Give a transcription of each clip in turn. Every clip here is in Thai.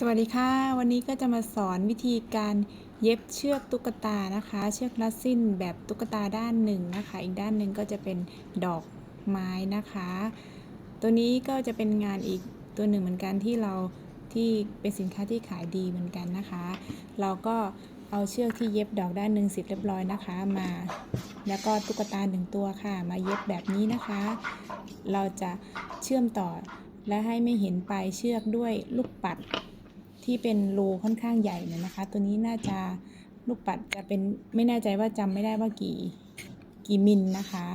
สวัสดีค่ะ วันนี้ก็จะมาสอนวิธีการเย็บเชือกตุ๊กตานะคะ เชือกลัดสิ้นแบบตุ๊กตาด้านหนึ่งนะคะ อีกด้านหนึ่งก็จะเป็นดอกไม้นะคะ ตัวนี้ก็จะเป็นงานอีกตัวหนึ่งเหมือนกันที่เราที่เป็นสินค้าที่ขายดีเหมือนกันนะคะ เราก็เอาเชือกที่เย็บดอกด้านหนึ่งเสร็จเรียบร้อยนะคะมา แล้วก็ตุ๊กตาหนึ่งตัวค่ะ มาเย็บแบบนี้นะคะ เราจะเชื่อมต่อและให้ไม่เห็นปลายเชือกด้วยลูกปัด ที่เป็นรูค่อนข้างใหญ่เนี่ยนะคะ ตัวนี้น่าจะลูกปัดจะเป็นไม่แน่ใจว่าจำไม่ได้ว่ากี่กี่มิลนะคะ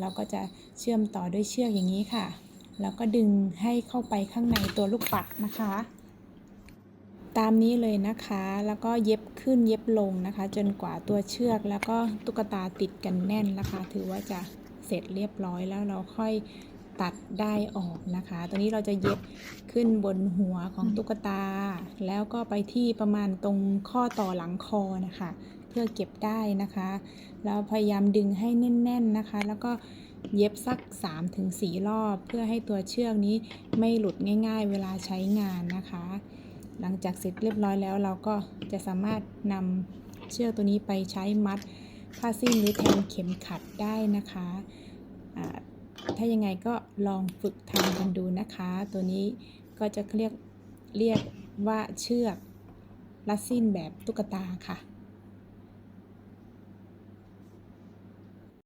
เราก็จะเชื่อมต่อด้วยเชือกอย่างนี้ค่ะ แล้วก็ดึงให้เข้าไปข้างในตัวลูกปัดนะคะ ตามนี้เลยนะคะ แล้วก็เย็บขึ้นเย็บลงนะคะ จนกว่าตัวเชือกแล้วก็ตุ๊กตาติดกันแน่นนะคะ ถือว่าจะเสร็จเรียบร้อยแล้วเราค่อย ตัดได้ออกนะคะ ตัวนี้เราจะเย็บขึ้นบนหัวของตุ๊กตา แล้วก็ไปที่ประมาณตรงข้อต่อหลังคอนะคะ เพื่อเก็บได้นะคะ แล้วพยายามดึงให้แน่น ๆนะคะ แล้วก็เย็บสัก 3-4 รอบ เพื่อให้ตัวเชือกนี้ไม่หลุดง่าย ๆ เวลาใช้งานนะคะ หลังจากเสร็จเรียบร้อยแล้วเราก็จะสามารถนำเชือกตัวนี้ไปใช้มัดผ้าสิ้นหรือแทนเข็มขัดได้นะคะอ่า ถ้ายังไงก็ลองฝึกทำกันดูนะคะ ตัวนี้ก็จะเรียกเรียกว่าเชือกลัดสิ้นแบบตุ๊กตาค่ะ